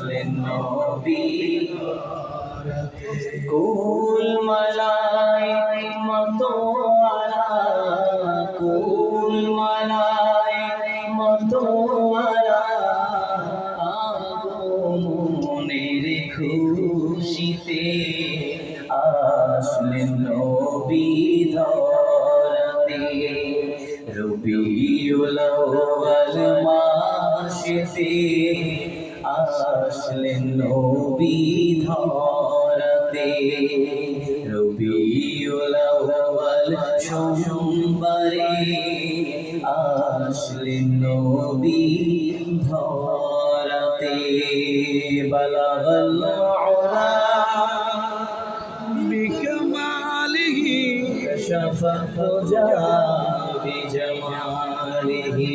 আসলেন নবী। কুল মালাই মতো কুল মালাই মতো আগমনের খুশিতে আসলেন নবী ধরাতে। আসলেন নবী ধরাতে। রবিউল আউয়াল সোমবারে আসলেন নবী ধরাতে। বালাগাল আলা বিকমালিহি শাফা খোজা বিজমালিহি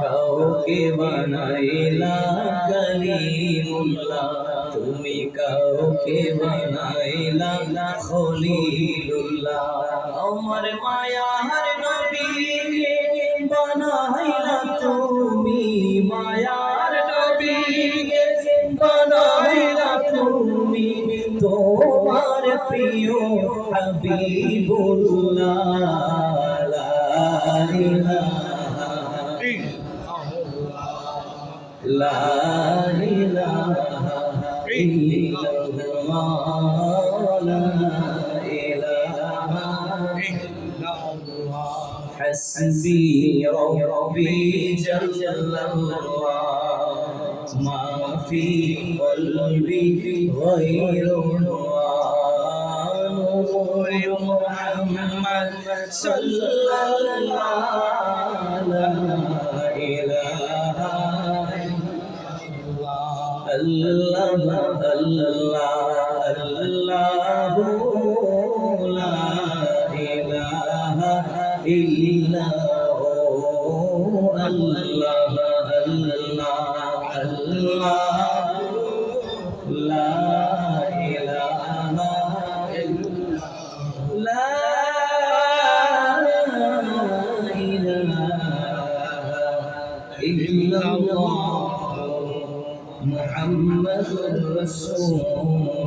কাউকে বানাইলা কালিমুল্লাহ। তুমি কাউকে বানাইলা খলিলুল্লাহ। আমার মায়ার নবীকে বানাইলা তুমি। মায়ার নবীকে বানাইলা তুমি। তোমার প্রিয় হাবিবুল্লাহ। لا إله إلا الله. حسبي ربي جل الله. ما في قلبي غير نور محمد صلى الله. إلا هو الله الله الله لا إله إلا لا إله إلا الله محمد رسول الله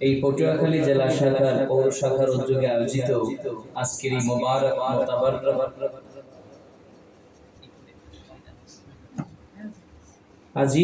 এই পটুয়াখালী জেলা শাখার পৌর শাখার উদ্যোগে আয়োজিত আজকের এই মোবারক আজি